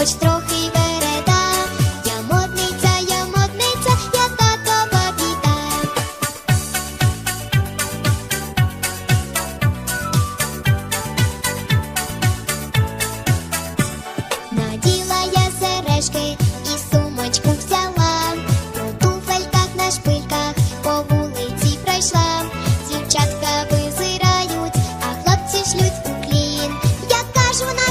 хоч трохи береда. Я модниця, я модниця, я татова біда. Наділа я сережки і сумочку взяла, по туфельках на шпильках по вулиці пройшла. Дівчатка визирають, а хлопці шлють у клін. Я кажу на